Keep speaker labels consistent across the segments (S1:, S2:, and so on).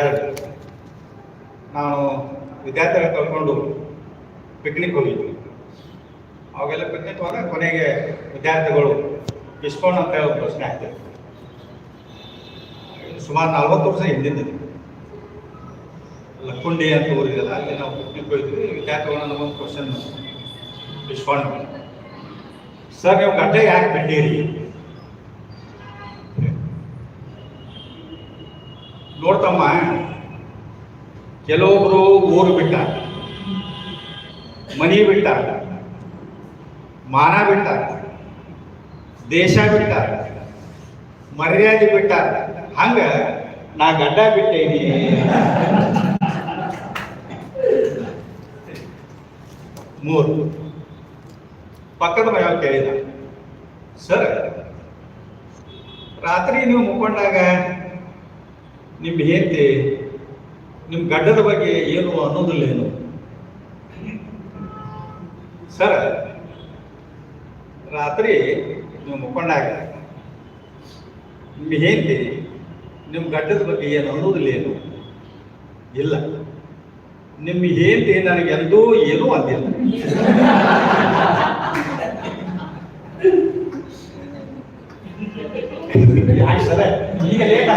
S1: ಎರಡು. ನಾನು ವಿದ್ಯಾರ್ಥಿಗಳ ಕರ್ಕೊಂಡು ಪಿಕ್ನಿಕ್ ಹೋಗಿದ್ವಿ ಅವಾಗೆಲ್ಲ ಪಿಕ್ನಿಕ್ ಹೋದಾಗ ಕೊನೆಗೆ ವಿದ್ಯಾರ್ಥಿಗಳು ಇಸ್ಕೊಂಡು ಅಂತ ಹೇಳೋ ಪ್ರಶ್ನೆ ಆಗ್ತದೆ ಸುಮಾರು ನಲ್ವತ್ತು ವರ್ಷ ಹಿಂದಿದ್ದು ಲಕ್ಕುಂಡಿ ಅಂತ ಊರಿದೆಲ್ಲ ಅಲ್ಲಿ ನಾವು ಪಿಕ್ನಿಕ್ ಹೋಗಿದ್ವಿ. ವಿದ್ಯಾರ್ಥಿಗಳನ್ನ ಒಂದು ಕ್ವಶನ್ ಇಸ್ಕೊಂಡು ಸರ್, ನೀವು ಗಡ್ಡೆ ಯಾಕೆ ಬಿಟ್ಟಿರಿ ನೋಡ್ತಮ್ಮ, ಕೆಲವೊಬ್ರು ಊರು ಬಿಟ್ಟ, ಮನಿ ಬಿಟ್ಟ, ಮಾನ ಬಿಟ್ಟ, ದೇಶ ಬಿಟ್ಟ, ಮರ್ಯಾದೆ ಬಿಟ್ಟ, ಹಂಗ ನಾ ಗಡ್ಡ ಬಿಟ್ಟೇನಿ ಮೂರು, ಪಕ್ಕದ ಮನೆಯವ್ರು ಕೇಳಿದ ಸರ್, ರಾತ್ರಿ ನೀವು ಮುಕ್ಕೊಂಡಾಗ ನಿಮ್ಮ ಹೆಂಡತಿ ನಿಮ್ಮ ಗಡ್ಡದ ಬಗ್ಗೆ ಏನು ಅನ್ನೋದಿಲ್ಲ ಏನು? ಸರ್, ರಾತ್ರಿ ನೀವು ಮುಖಂಡಾಗ ನಿಮ್ಮ ಹೆಂಡತಿ ನಿಮ್ಮ ಗಡ್ಡದ ಬಗ್ಗೆ ಏನು ಅನ್ನೋದಿಲ್ಲ ಏನು? ಇಲ್ಲ. ನಿಮ್ಮ ಹೆಂಡತಿ ನನಗೆ ಎಂದೂ ಏನೂ ಅಂದಿಲ್ಲ. ಆಯ್ತು ಈಗ ಲೇಟ್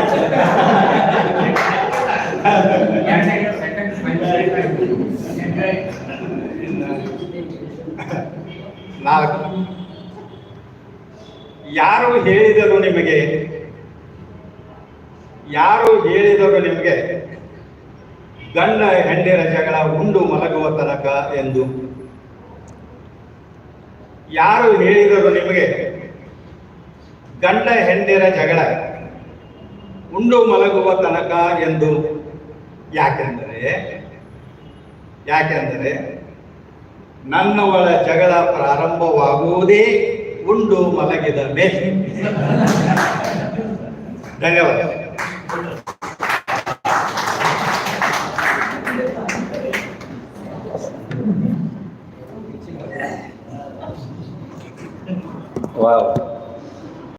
S1: ನಾಲ್ಕು. ಯಾರು ಹೇಳಿದರು ನಿಮಗೆ? ಯಾರು ಹೇಳಿದರು ನಿಮಗೆ? ಗಂಡ ಹೆಂಡೆ ಜಗಳ ಉಂಡು ಮಲಗುವ ತನಕ ಎಂದು. ಯಾರು ಹೇಳಿದರು ನಿಮಗೆ? ಗಂಡ ಹೆಂಡಿರ ಜಗಳ ಉಂಡು ಮಲಗುವ ತನಕ ಎಂದು ಯಾಕೆಂದರೆ ಯಾಕೆಂದರೆ ನನ್ನವಳ ಜಗಳ ಪ್ರಾರಂಭವಾಗುವುದೇ ಉಂಡು ಮಲಗಿದ ಮೇಲೆ. ಧನ್ಯವಾದ.
S2: ವಾವ್.